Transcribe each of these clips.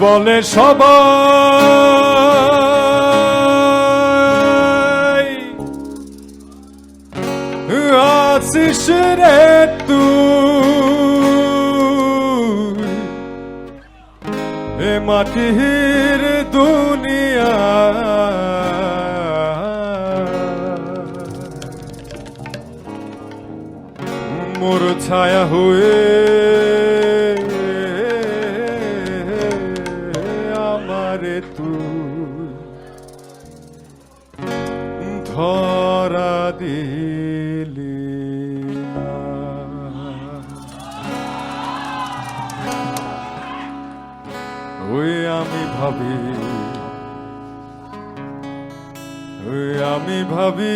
বলে সবাই আছিস রে এ মাটির দুনিয়া মোর ছায়া হয়ে আমারে তুই ধরা দিলি। ওই আমি ভাবি ওই আমি ভাবি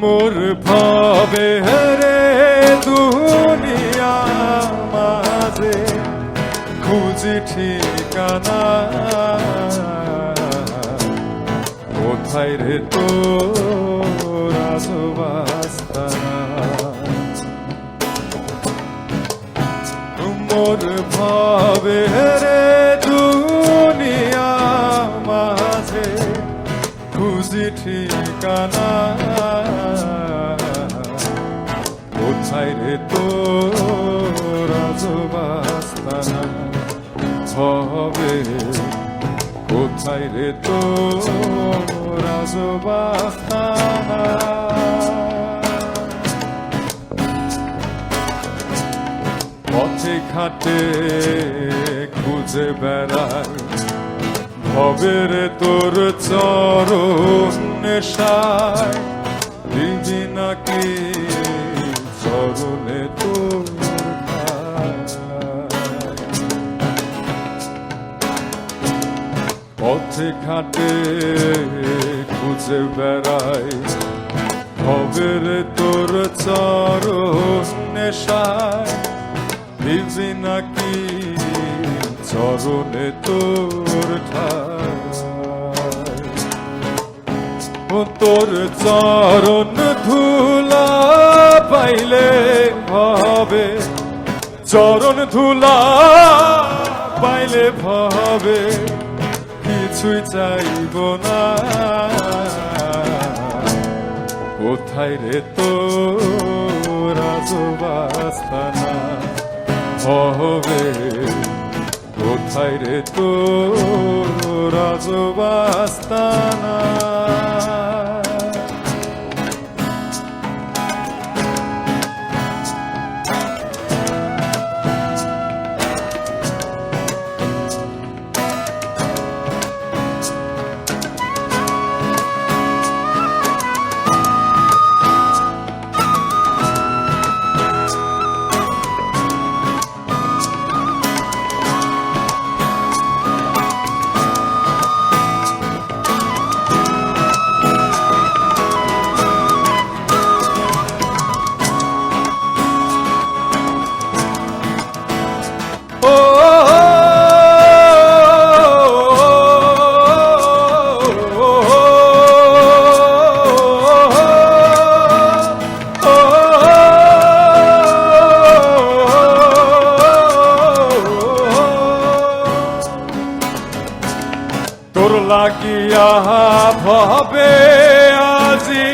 মোর ভাবে রে দুনিয়া মাঝে। খুঁজি ঠিকানা। কোথায় রে তো রাজবাস্তানা মোর ভাবে রে খুঁজি ঠিকানা কোথায় রে তো রাজবাস্তানা হবে কোথায় রে তো রাজবাস্তানা পথে ঘাটে খুঁজে বেড়াই ভবের তোর চরণ নেশায়। দিবি নাকি চরণে তোর পথে ঘাটে খুঁজে বেড়াই। ভবের তোর চরণ নেশায়। দিবি নাকি চরণে তোর তোর চরণ ধুলা পাইলে ভাবে চরণ ধুলা পাইলে ভাবে কিছুই চাইব না। কোথায় রে তো রাজবাস্তানা হবে। কোথায় রে তো রাজবাস্তানা ভবে আজি,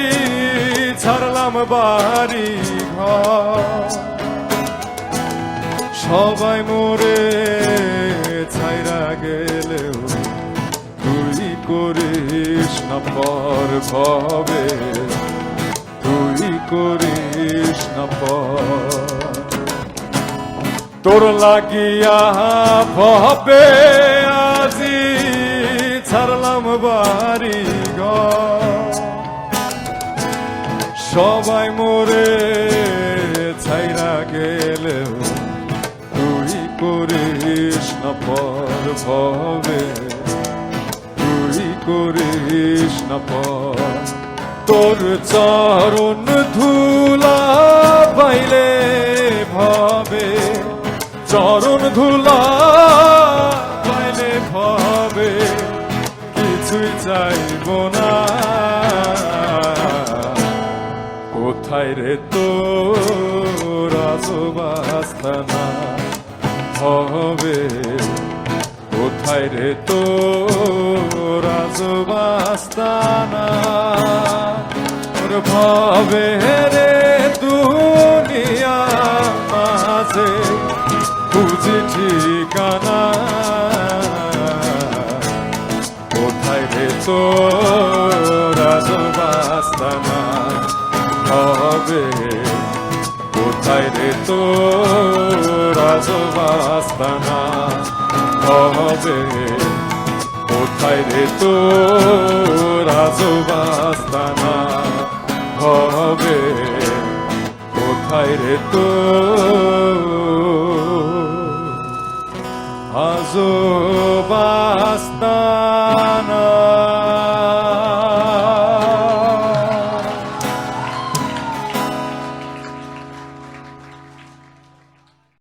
ছাড়লাম বাড়ি সবাই মোরে ছাইরা গেলেও তুই করিস না পর ভবে। তুই করিস না পর। তোর লাগিয়া ভবে আজি ছাড়লাম বাড়ি সবাই মোরে ছাইরা গেলেও তুই করিস না পর ভবে তুই করিস না পর। তোর চরণ ধুলা পাইলে ভাবে। চরণ ধুলা পাইলে ভাবে। কিছুই চাইব না। কোথায় রে তো রাজবাস্তানা হবে? কোথায় রে তো রাজবাস্তানা ভাবে রে দুনিয়া মাঝে, বুঝি ঠিকানা তো রাজবাস্তানা হবে। কোথায় রে তো রাজবাস্তানা হবে? কোথায় রে তো রাজবাস্তানা হবে? কোথায় রে তো আজবাস্তানা